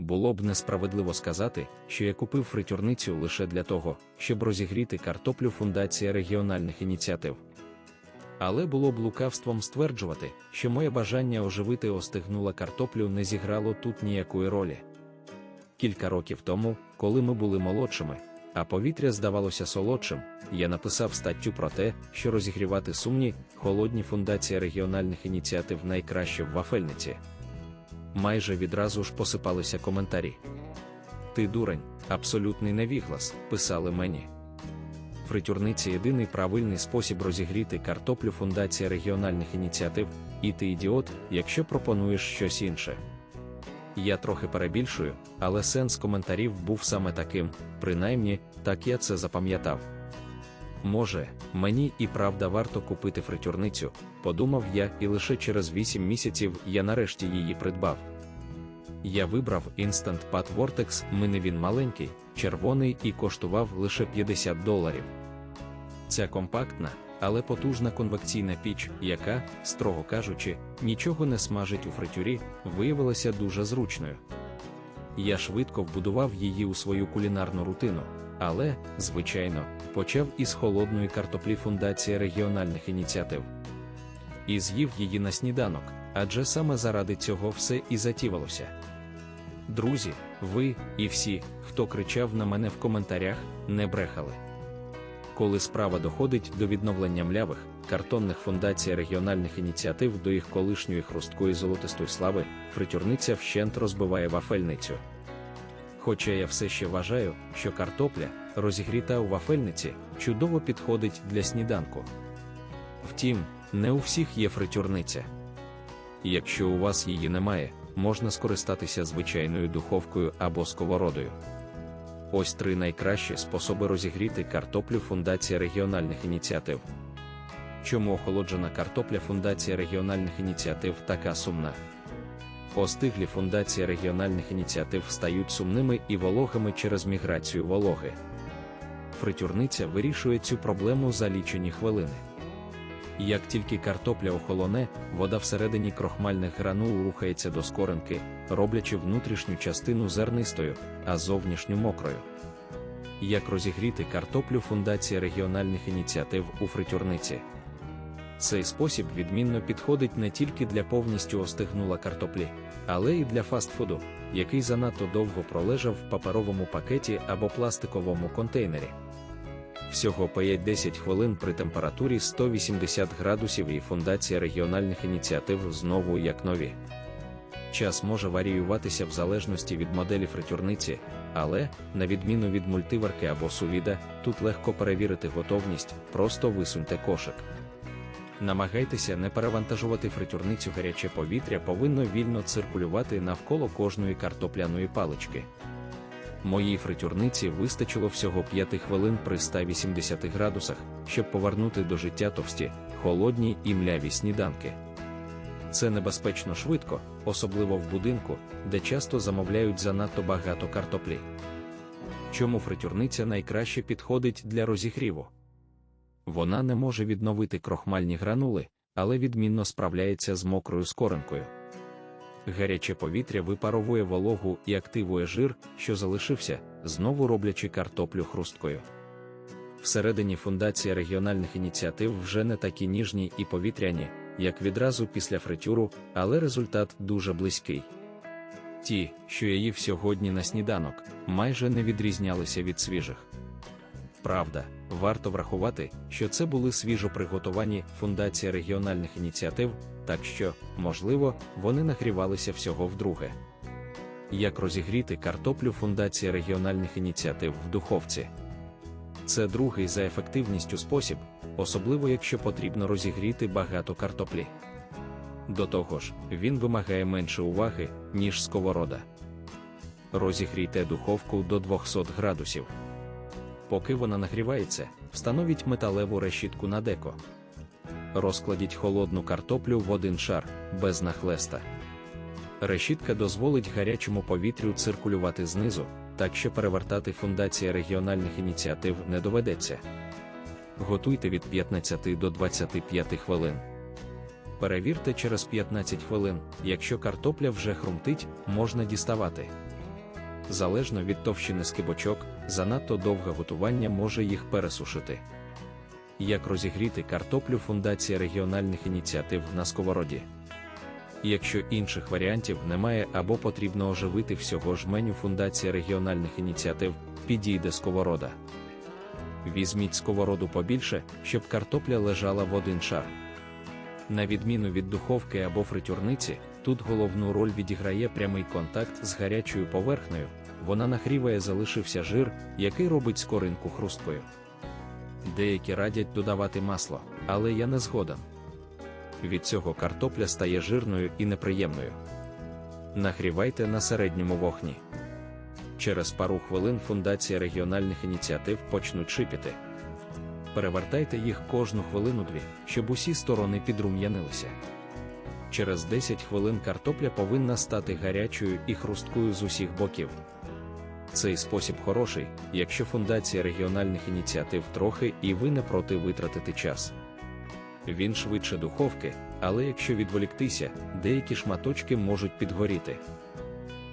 Було б несправедливо сказати, що я купив фритюрницю лише для того, щоб розігріти картоплю Фундація регіональних ініціатив. Але було б лукавством стверджувати, що моє бажання оживити остигнула картоплю не зіграло тут ніякої ролі. Кілька років тому, коли ми були молодшими, а повітря здавалося солодшим, я написав статтю про те, що розігрівати сумні, холодні фундація регіональних ініціатив найкраще в вафельниці. Майже відразу ж посипалися коментарі. Ти дурень, абсолютний невіглас, писали мені. Фритюрниці єдиний правильний спосіб розігріти картоплю фундація регіональних ініціатив, і ти ідіот, якщо пропонуєш щось інше. Я трохи перебільшую, але сенс коментарів був саме таким, принаймні, так я це запам'ятав. Може, мені і правда варто купити фритюрницю, подумав я, і лише через 8 місяців я нарешті її придбав. Я вибрав Instant Pat Vortex, мене він маленький, червоний і коштував лише 50 доларів. Ця компактна, але потужна конвекційна піч, яка, строго кажучи, нічого не смажить у фритюрі, виявилася дуже зручною. Я швидко вбудував її у свою кулінарну рутину, але, звичайно, почав із холодної картоплі Фундація регіональних ініціатив. І з'їв її на сніданок, адже саме заради цього все і затівалося. Друзі, ви і всі, хто кричав на мене в коментарях, не брехали. Коли справа доходить до відновлення млявих, картонних фундацій регіональних ініціатив до їх колишньої хрусткої золотистої слави, фритюрниця вщент розбиває вафельницю. Хоча я все ще вважаю, що картопля, розігріта у вафельниці, чудово підходить для сніданку. Втім, не у всіх є фритюрниця. Якщо у вас її немає, можна скористатися звичайною духовкою або сковородою. Ось три найкращі способи розігріти картоплю Фундація регіональних ініціатив. Чому охолоджена картопля Фундація регіональних ініціатив така сумна? Остиглі фундації регіональних ініціатив стають сумними і вологими через міграцію вологи. Фритюрниця вирішує цю проблему за лічені хвилини. Як тільки картопля охолоне, вода всередині крохмальних гранул рухається до скоринки, роблячи внутрішню частину зернистою, а зовнішню мокрою. Як розігріти картоплю Фундація регіональних ініціатив у фритюрниці? Цей спосіб відмінно підходить не тільки для повністю остигнула картоплі, але й для фастфуду, який занадто довго пролежав в паперовому пакеті або пластиковому контейнері. Всього 5-10 хвилин при температурі 180 градусів і фундація регіональних ініціатив знову як нові. Час може варіюватися в залежності від моделі фритюрниці, але, на відміну від мультиварки або сувіда, тут легко перевірити готовність, просто висуньте кошик. Намагайтеся не перевантажувати фритюрницю гаряче повітря повинно вільно циркулювати навколо кожної картопляної палички. Моїй фритюрниці вистачило всього 5 хвилин при 180 градусах, щоб повернути до життя товсті, холодні і мляві сніданки. Це небезпечно швидко, особливо в будинку, де часто замовляють занадто багато картоплі. Чому фритюрниця найкраще підходить для розігріву? Вона не може відновити крохмальні гранули, але відмінно справляється з мокрою скоринкою. Гаряче повітря випаровує вологу і активує жир, що залишився, знову роблячи картоплю хрусткою. Всередині фундація регіональних ініціатив вже не такі ніжні і повітряні, як відразу після фритюру, але результат дуже близький. Ті, що я їв сьогодні на сніданок, майже не відрізнялися від свіжих. Правда, варто врахувати, що це були свіжо приготовані фундація регіональних ініціатив, так що, можливо, вони нагрівалися всього вдруге. Як розігріти картоплю фундація регіональних ініціатив в духовці? Це другий за ефективністю спосіб, особливо якщо потрібно розігріти багато картоплі. До того ж, він вимагає менше уваги, ніж сковорода. Розігрійте духовку до 200 градусів. Поки вона нагрівається, встановіть металеву решітку на деко. Розкладіть холодну картоплю в один шар, без нахлеста. Решітка дозволить гарячому повітрю циркулювати знизу, так що перевертати фундація регіональних ініціатив не доведеться. Готуйте від 15 до 25 хвилин. Перевірте через 15 хвилин, якщо картопля вже хрумтить, можна діставати. Залежно від товщини скибочок, занадто довге готування може їх пересушити. Як розігріти картоплю фундація регіональних ініціатив на сковороді. Якщо інших варіантів немає або потрібно оживити всього ж меню фундація регіональних ініціатив, підійде сковорода. Візьміть сковороду побільше, щоб картопля лежала в один шар. На відміну від духовки або фритюрниці, тут головну роль відіграє прямий контакт з гарячою поверхнею, вона нагріває залишився жир, який робить скоринку хрусткою. Деякі радять додавати масло, але я не згоден. Від цього картопля стає жирною і неприємною. Нагрівайте на середньому вогні. Через пару хвилин фундація регіональних ініціатив почнуть шипіти. Перевертайте їх кожну хвилину-дві, щоб усі сторони підрум'янилися. Через 10 хвилин картопля повинна стати гарячою і хрусткою з усіх боків. Цей спосіб хороший, якщо фундація регіональних ініціатив трохи і ви не проти витратити час. Він швидше духовки, але якщо відволіктися, деякі шматочки можуть підгоріти.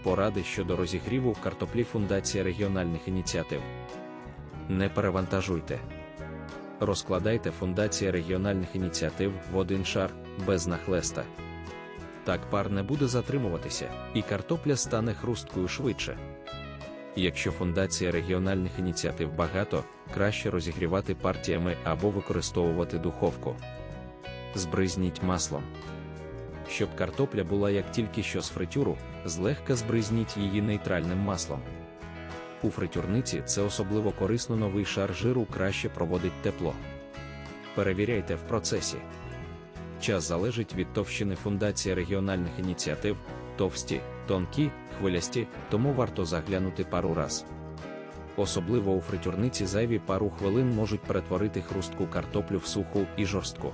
Поради щодо розігріву картоплі фундація регіональних ініціатив. Не перевантажуйте. Розкладайте фундація регіональних ініціатив в один шар без нахлеста. Так пар не буде затримуватися, і картопля стане хрусткою швидше. Якщо фундація регіональних ініціатив багато, краще розігрівати партіями або використовувати духовку. Збризніть маслом. Щоб картопля була як тільки що з фритюру, злегка збризніть її нейтральним маслом. У фритюрниці це особливо корисно новий шар жиру краще проводить тепло. Перевіряйте в процесі. Час залежить від товщини фундації регіональних ініціатив, товсті, тонкі, хвилясті, тому варто заглянути пару раз. Особливо у фритюрниці зайві пару хвилин можуть перетворити хрустку картоплю в суху і жорстку.